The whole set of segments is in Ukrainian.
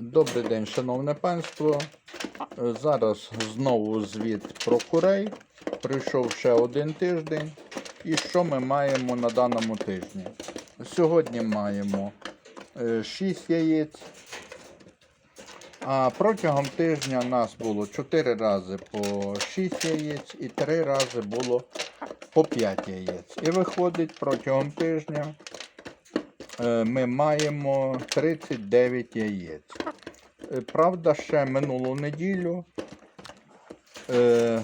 Добрий день, шановне панство. Е, Зараз знову звіт про курей. Прийшов ще один тиждень. І що ми маємо на даному тижні? Сьогодні маємо 6 яєць. А протягом тижня нас було 4 рази по 6 яєць і 3 рази було по 5 яєць. І виходить протягом тижня е, ми маємо 39 яєць. Е, Правда, ще минулу неділю е,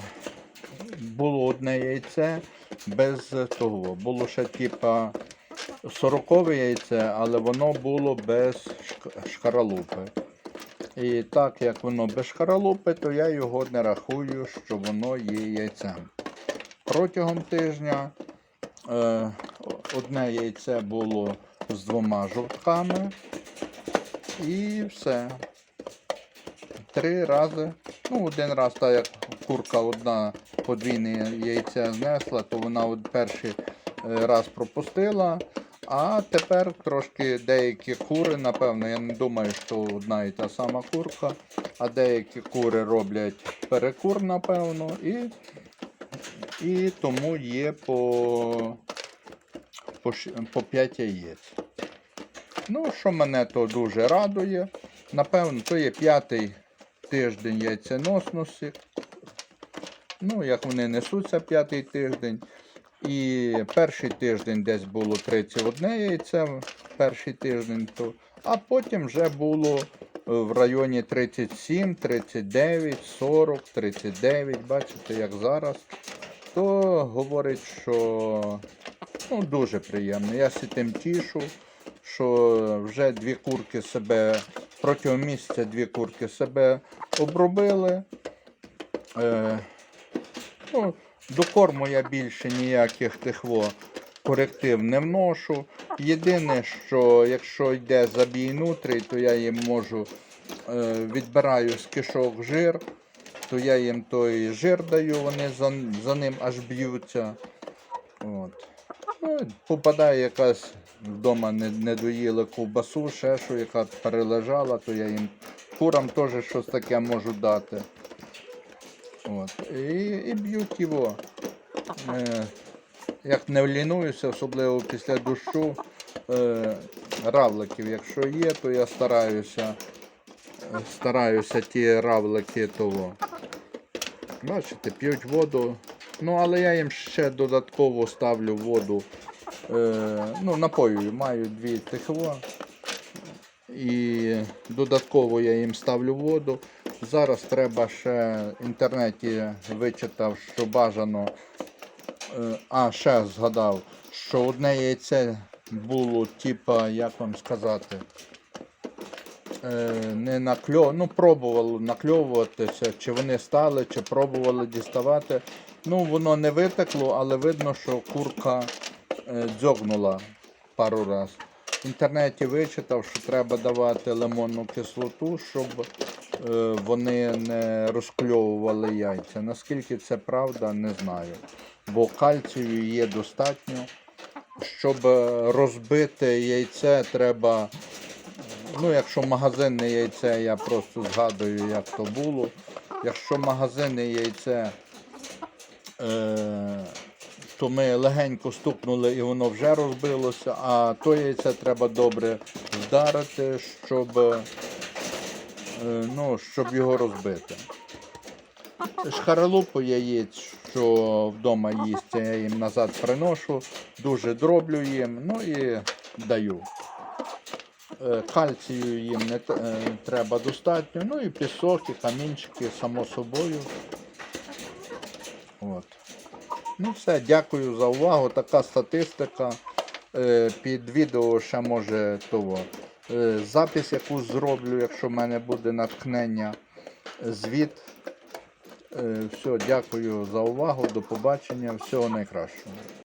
було одне яйце без того. Було ще типа 40 яйце, але воно було без шк- шкаралупи. І так як воно без шкаралупи, то я його не рахую, що воно є яйцем. Протягом тижня е, одне яйце було з двома жовтками. І все. Три рази. Ну, один раз, так як курка одна подвійне яйце знесла, то вона перший е, раз пропустила. А тепер трошки деякі кури, напевно, я не думаю, що одна і та сама курка, а деякі кури роблять перекур, напевно, і, і тому є по, по, по 5 яєць. Ну, що мене то дуже радує. Напевно, то є п'ятий тиждень яйценосності. Ну, як вони несуться п'ятий тиждень. І перший тиждень десь було 31 яйце, перший тиждень, то, а потім вже було е, в районі 37, 39, 40, 39, бачите, як зараз. То говорить, що ну, дуже приємно. Я сі тим тішу, що вже дві курки себе протягом місяця дві курки себе обробили. Е, ну, до корму я більше ніяких тих во коректив не вношу. Єдине, що якщо йде забій нутрій, то я їм можу е, відбираю з кишок жир, то я їм той жир даю, вони за, за ним аж б'ються. От. Ну, попадає якась вдома не, не доїли ковбасу, ще що, яка перележала, то я їм курам теж щось таке можу дати. От. І, і б'ють його. Е, як не лінуюся, особливо після дощу, е, равликів, якщо є, то я стараюся, стараюся ті равлики того. Бачите, п'ють воду. Ну, але я їм ще додатково ставлю воду. Е, ну, напоюю, маю дві тихво. І додатково я їм ставлю воду. Зараз треба ще в інтернеті вичитав, що бажано. е, А, ще згадав, що одне яйце було, типа, як вам сказати, не накльов... ну, пробувало накльовуватися, чи вони стали, чи пробували діставати. Ну, воно не витекло, але видно, що курка е, дзьогнула пару раз. В інтернеті вичитав, що треба давати лимонну кислоту, щоб е, вони не розкльовували яйця. Наскільки це правда, не знаю. Бо кальцію є достатньо. Щоб е, розбити яйце, треба. Ну, якщо магазинне яйце, я просто згадую, як то було. Якщо магазинне яйце, е, то ми легенько стукнули і воно вже розбилося, а то яйце треба добре вдарити, щоб, е, ну, щоб його розбити. Шкаралупу яєць, що вдома їсться, я їм назад приношу, дуже дроблю їм, ну і даю. Е, Кальцію їм не е, треба достатньо, ну і пісок, і камінчики, само собою. От. Ну все, дякую за увагу. Така статистика. Е, Під відео ще може того. Запис якусь зроблю, якщо в мене буде натхнення. Звіт. Все, дякую за увагу. До побачення. Всього найкращого.